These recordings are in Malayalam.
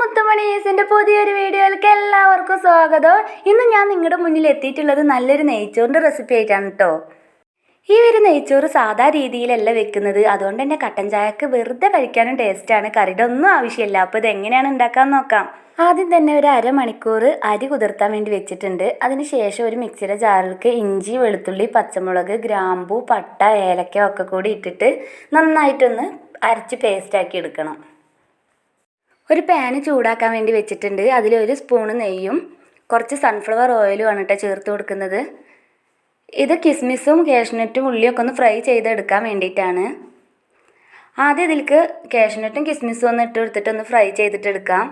മുത്തുമണീസിന്റെ പുതിയൊരു വീഡിയോയിലേക്ക് എല്ലാവർക്കും സ്വാഗതം. ഇന്ന് ഞാൻ നിങ്ങളുടെ മുന്നിൽ എത്തിയിട്ടുള്ളത് നല്ലൊരു നെയ്ച്ചോറിന്റെ റെസിപ്പി ആയിട്ടാണ് കേട്ടോ ഈ ഒരു നെയ്ച്ചോറ് സാധാ രീതിയിലല്ല വെക്കുന്നത്. അതുകൊണ്ട് തന്നെ കട്ടൻ ചായക്ക് വെറുതെ കഴിക്കാനും ടേസ്റ്റാണ് കറിയുടെ ഒന്നും ആവശ്യമില്ല. അപ്പോൾ ഇത് എങ്ങനെയാണ് ഉണ്ടാക്കാൻ നോക്കാം. ആദ്യം തന്നെ ഒരു അരമണിക്കൂർ അരി കുതിർത്താൻ വേണ്ടി വെച്ചിട്ടുണ്ട്. അതിനുശേഷം ഒരു മിക്സിയുടെ ജാറിലേക്ക് ഇഞ്ചി വെളുത്തുള്ളി പച്ചമുളക് ഗ്രാമ്പൂ പട്ട ഏലക്ക ഒക്കെ കൂടി ഇട്ടിട്ട് നന്നായിട്ടൊന്ന് അരച്ച് പേസ്റ്റാക്കി എടുക്കണം. ഒരു പാന് ചൂടാക്കാൻ വേണ്ടി വെച്ചിട്ടുണ്ട്. അതിലൊരു സ്പൂണ് നെയ്യും കുറച്ച് സൺഫ്ലവർ ഓയിലും ആണ് കേട്ടോ ചേർത്ത് കൊടുക്കുന്നത്. ഇത് കിസ്മിസും കാഷ്നട്ടും ഉള്ളിയൊക്കെ ഒന്ന് ഫ്രൈ ചെയ്തെടുക്കാൻ വേണ്ടിയിട്ടാണ്. ആദ്യം ഇതിലേക്ക് കാഷ്നട്ടും കിസ്മിസും ഒന്ന് ഇട്ട് കൊടുത്തിട്ട് ഒന്ന് ഫ്രൈ ചെയ്തിട്ടെടുക്കാം.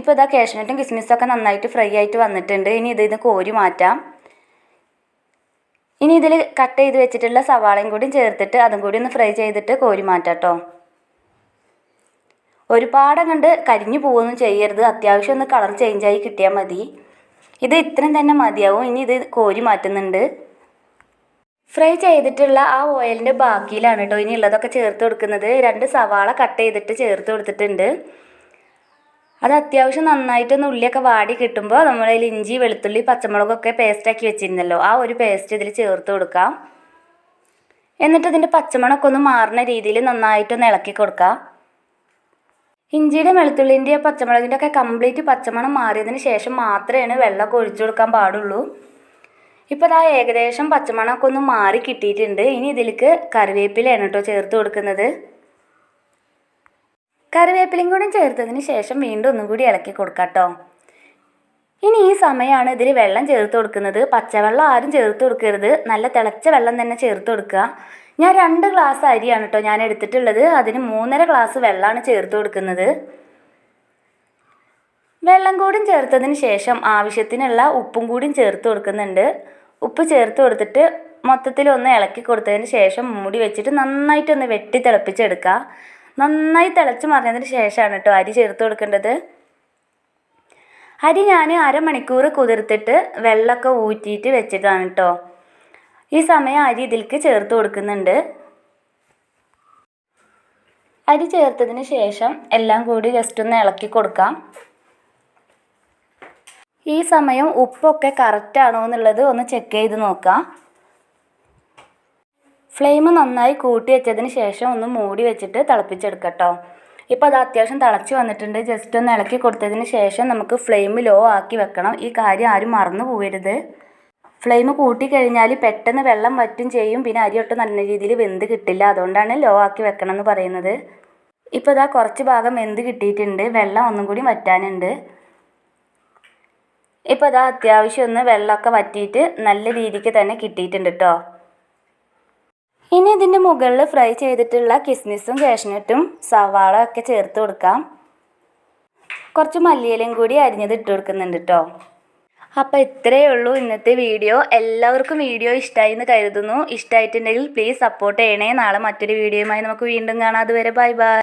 ഇപ്പോൾ ഇതാ കാഷ്നട്ടും കിസ്മിസും ഒക്കെ നന്നായിട്ട് ഫ്രൈ ആയിട്ട് വന്നിട്ടുണ്ട്. ഇനി ഇതിൽ നിന്ന് കോരി മാറ്റാം. ഇനി ഇതിൽ കട്ട് ചെയ്ത് വെച്ചിട്ടുള്ള സവാളയും കൂടി ചേർത്തിട്ട് അതും കൂടി ഒന്ന് ഫ്രൈ ചെയ്തിട്ട് കോരി മാറ്റാം കേട്ടോ ഒരുപാട് കണ്ട് കരിഞ്ഞു പോവൊന്നും ചെയ്യരുത്. അത്യാവശ്യം ഒന്ന് കളർ ചേഞ്ചായി കിട്ടിയാൽ മതി. ഇത് ഇത്രയും തന്നെ മതിയാവും. ഇനി ഇത് കോരി മാറ്റുന്നുണ്ട്. ഫ്രൈ ചെയ്തിട്ടുള്ള ആ ഓയിലിന്റെ ബാക്കിയിലാണ് കേട്ടോ ഇനി ഉള്ളതൊക്കെ ചേർത്ത് കൊടുക്കുന്നത്. രണ്ട് സവാള കട്ട് ചെയ്തിട്ട് ചേർത്ത് കൊടുത്തിട്ടുണ്ട്. അത് അത്യാവശ്യം നന്നായിട്ടൊന്ന് ഉള്ളിയൊക്കെ വാടി കിട്ടുമ്പോൾ നമ്മളതിൽ ഇഞ്ചി വെളുത്തുള്ളി പച്ചമുളകൊക്കെ പേസ്റ്റാക്കി വെച്ചിരുന്നല്ലോ. ആ ഒരു പേസ്റ്റ് ഇതിൽ ചേർത്ത് കൊടുക്കാം. എന്നിട്ട് ഇതിന്റെ പച്ചമുളകൊക്കെ ഒന്ന് മാറുന്ന രീതിയിൽ നന്നായിട്ടൊന്ന് ഇളക്കി കൊടുക്കാം. ഇഞ്ചിയുടെ വെളുത്തുള്ളിന്റെ പച്ചമുളകിന്റെ ഒക്കെ കംപ്ലീറ്റ് പച്ചമണം മാറിയതിന് ശേഷം മാത്രമേ വെള്ളമൊക്കെ ഒഴിച്ചു കൊടുക്കാൻ പാടുള്ളൂ. ഇപ്പോൾ അതാ ഏകദേശം പച്ചമണമൊക്കെ ഒന്ന് മാറി കിട്ടിയിട്ടുണ്ട്. ഇനി ഇതിലേക്ക് കറിവേപ്പിലയാണ് കേട്ടോ ചേർത്ത് കൊടുക്കുന്നത്. കറിവേപ്പിലയും കൂടി ചേർത്തതിന് ശേഷം വീണ്ടും ഒന്നും കൂടി ഇളക്കി കൊടുക്കാം കേട്ടോ. ഇനി ഈ സമയമാണ് ഇതിൽ വെള്ളം ചേർത്ത് കൊടുക്കുന്നത്. പച്ചവെള്ളം ആരും ചേർത്ത് കൊടുക്കരുത്. നല്ല തിളച്ച വെള്ളം തന്നെ ചേർത്ത് കൊടുക്കുക. ഞാൻ രണ്ട് ഗ്ലാസ് അരിയാണ് കേട്ടോ ഞാൻ എടുത്തിട്ടുള്ളത്. അതിന് മൂന്നര ഗ്ലാസ് വെള്ളമാണ് ചേർത്ത് കൊടുക്കുന്നത്. വെള്ളം കൂടും ചേർത്തതിന് ശേഷം ആവശ്യത്തിനുള്ള ഉപ്പും കൂടിയും ചേർത്ത് കൊടുക്കുന്നുണ്ട്. ഉപ്പ് ചേർത്ത് കൊടുത്തിട്ട് മൊത്തത്തിൽ ഒന്ന് ഇളക്കി കൊടുത്തതിന് ശേഷം മൂടി വെച്ചിട്ട് നന്നായിട്ടൊന്ന് വെട്ടി തിളപ്പിച്ചെടുക്കുക. നന്നായി തിളച്ച് മറിഞ്ഞതിന് ശേഷമാണ് കേട്ടോ അരി ചേർത്ത് കൊടുക്കേണ്ടത്. അരി ഞാൻ അരമണിക്കൂർ കുതിർത്തിട്ട് വെള്ളമൊക്കെ ഊറ്റിയിട്ട് വെച്ചിട്ടാണ് കേട്ടോ ഈ സമയം അരി ഇതിലേക്ക് ചേർത്ത് കൊടുക്കുന്നുണ്ട്. അരി ചേർത്തതിന് ശേഷം എല്ലാം കൂടി ജസ്റ്റ് ഒന്ന് ഇളക്കി കൊടുക്കാം. ഈ സമയം ഉപ്പൊക്കെ കറക്റ്റാണോ എന്നുള്ളത് ഒന്ന് ചെക്ക് ചെയ്ത് നോക്കാം. ഫ്ലെയിം നന്നായി കൂട്ടി വെച്ചതിന് ശേഷം ഒന്ന് മൂടി വെച്ചിട്ട് തിളപ്പിച്ചെടുക്കട്ടോ. ഇപ്പോൾ അത് അത്യാവശ്യം തിളച്ച് വന്നിട്ടുണ്ട്. ജസ്റ്റ് ഒന്ന് ഇളക്കി കൊടുത്തതിന് ശേഷം നമുക്ക് ഫ്ലെയിം ലോ ആക്കി വെക്കണം. ഈ കാര്യം ആരും മറന്നു പോകരുത്. ഫ്ലെയിം കൂട്ടി കഴിഞ്ഞാൽ പെട്ടെന്ന് വെള്ളം വറ്റും ചെയ്യും. പിന്നെ അരി ഒട്ടും നല്ല രീതിയിൽ വെന്ത് കിട്ടില്ല. അതുകൊണ്ടാണ് ലോ ആക്കി വെക്കണം എന്ന് പറയുന്നത്. ഇപ്പോൾ ഇതാ കുറച്ച് ഭാഗം വെന്ത് കിട്ടിയിട്ടുണ്ട്. വെള്ളം ഒന്നും കൂടി വറ്റാനുണ്ട്. ഇപ്പോൾ ഇതാ അത്യാവശ്യം ഒന്ന് വെള്ളമൊക്കെ വറ്റിയിട്ട് നല്ല രീതിക്ക് തന്നെ കിട്ടിയിട്ടുണ്ട് കേട്ടോ ഇതിന്റെ മുകളിൽ ഫ്രൈ ചെയ്തിട്ടുള്ള കിസ്മിസും കാഷ്നട്ടും സവാള ഒക്കെ ചേർത്ത് കൊടുക്കാം. കുറച്ച് മല്ലിയിലയും കൂടി അരിഞ്ഞത് ഇട്ട് കൊടുക്കുന്നുണ്ട് കേട്ടോ അപ്പോൾ ഇത്രയേ ഉള്ളൂ ഇന്നത്തെ വീഡിയോ. എല്ലാവർക്കും വീഡിയോ ഇഷ്ടമായി എന്ന് കരുതുന്നു. ഇഷ്ടമായിട്ടുണ്ടെങ്കിൽ പ്ലീസ് സപ്പോർട്ട് ചെയ്യണേ. നാളെ മറ്റൊരു വീഡിയോയുമായി നമുക്ക് വീണ്ടും കാണാം. അതുവരെ ബൈ ബൈ